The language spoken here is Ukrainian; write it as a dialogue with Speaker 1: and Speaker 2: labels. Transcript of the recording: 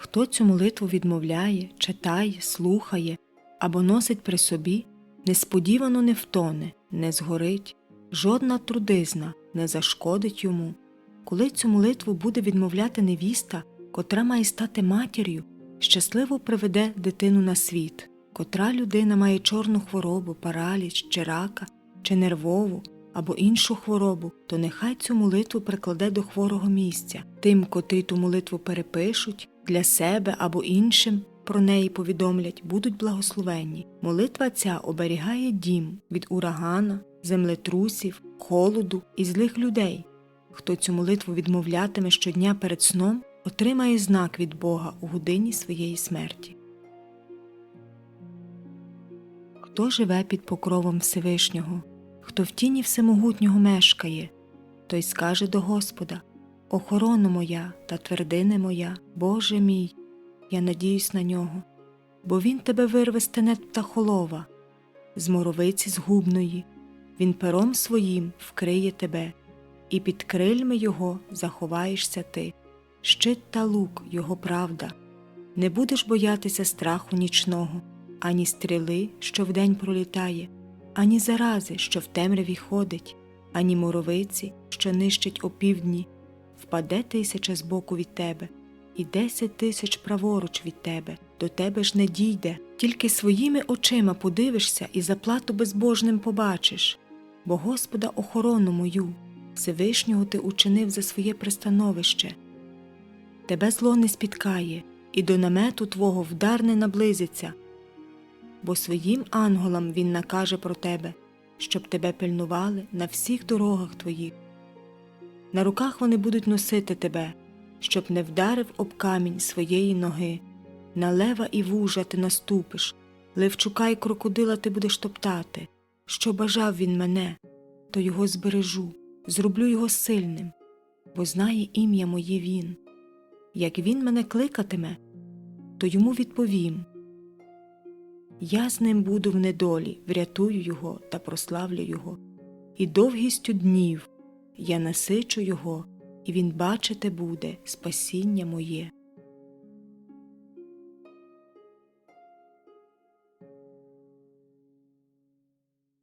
Speaker 1: Хто цю молитву відмовляє, читає, слухає або носить при собі, несподівано не втоне, не згорить, жодна трудизна не зашкодить йому. Коли цю молитву буде відмовляти невіста, котра має стати матір'ю, щасливо приведе дитину на світ, котра людина має чорну хворобу, параліч чи рака, чи нервову або іншу хворобу, то нехай цю молитву прикладе до хворого місця, тим, котрі ту молитву перепишуть для себе або іншим. Про неї повідомлять, будуть благословенні. Молитва ця оберігає дім від урагана, землетрусів, холоду і злих людей. Хто цю молитву відмовлятиме щодня перед сном, отримає знак від Бога у годині своєї смерті. Хто живе під покровом Всевишнього, хто в тіні всемогутнього мешкає, той скаже до Господа Охорона моя та твердине моя, Боже мій, я надіюсь на нього, бо він тебе вирве з тенет птахолова, з моровиці згубної, він пером своїм вкриє тебе, і під крильми його заховаєшся ти, щит та лук його правда. Не будеш боятися страху нічного, ані стріли, що вдень пролітає, ані зарази, що в темряві ходить, ані моровиці, що нищить опівдні, впаде тисяча збоку від тебе, і десять тисяч праворуч від тебе, до тебе ж не дійде, тільки своїми очима подивишся і заплату безбожним побачиш, бо Господа охорону мою, Всевишнього ти учинив за своє пристановище. Тебе зло не спіткає, і до намету твого вдар не наблизиться, бо своїм анголам він накаже про тебе, щоб тебе пильнували на всіх дорогах твоїх. На руках вони будуть носити тебе, щоб не вдарив об камінь своєї ноги. На лева і вужа ти наступиш, левчука й крокодила ти будеш топтати. Що бажав він мене, то його збережу, зроблю його сильним, бо знає ім'я моє він. Як він мене кликатиме, то йому відповім. Я з ним буду в недолі, врятую його та прославлю його, і довгістю днів я насичу його, і він бачити буде спасіння моє.